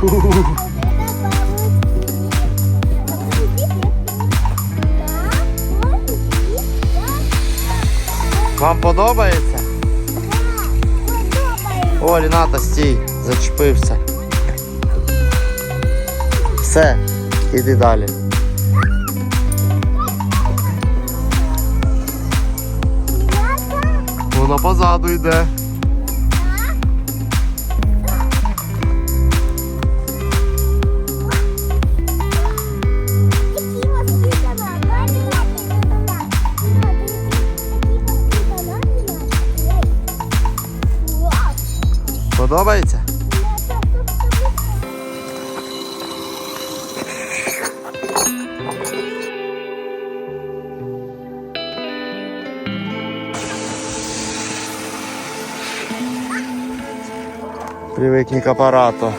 Вам подобається? О, Ріната, стій, зачепився. Все, іди далі. Воно позаду йде. Подобається? Привикні к апарату.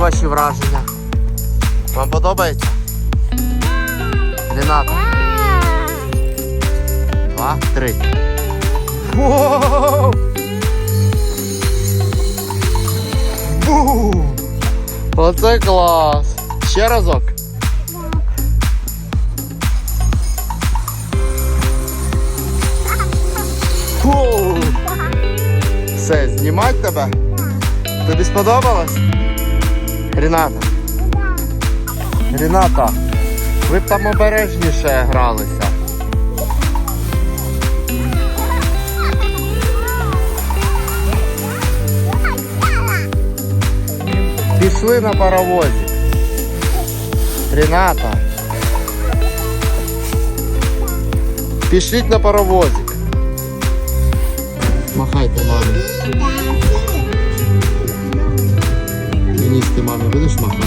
Ваші враження? Вам подобається? Ріната. Два, три. Оце клас! Ще разок. Все, знімать тебе? Тобі сподобалось? Ріната. Ріната, ви б там обережніше гралися. Пішли на паровозик. Ріната. Пішліть на паровозик. Махайте мамі. Мамі будеш махати?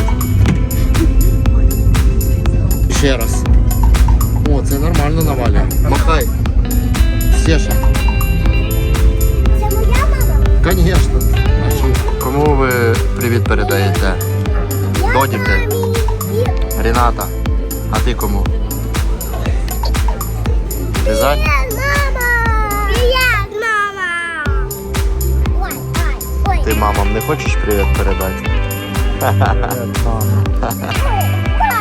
Ще раз. О, це нормально навалює. Махай. Сеша. Це моя мама? Конечно. Кому ви привіт передаєте? Додіки. Ріната. А ти кому? Ти за? Привет, мама! Привет, мама! Ой, ой, ой. Ти мамам не хочеш привіт передати? 哈哈哈哈哈！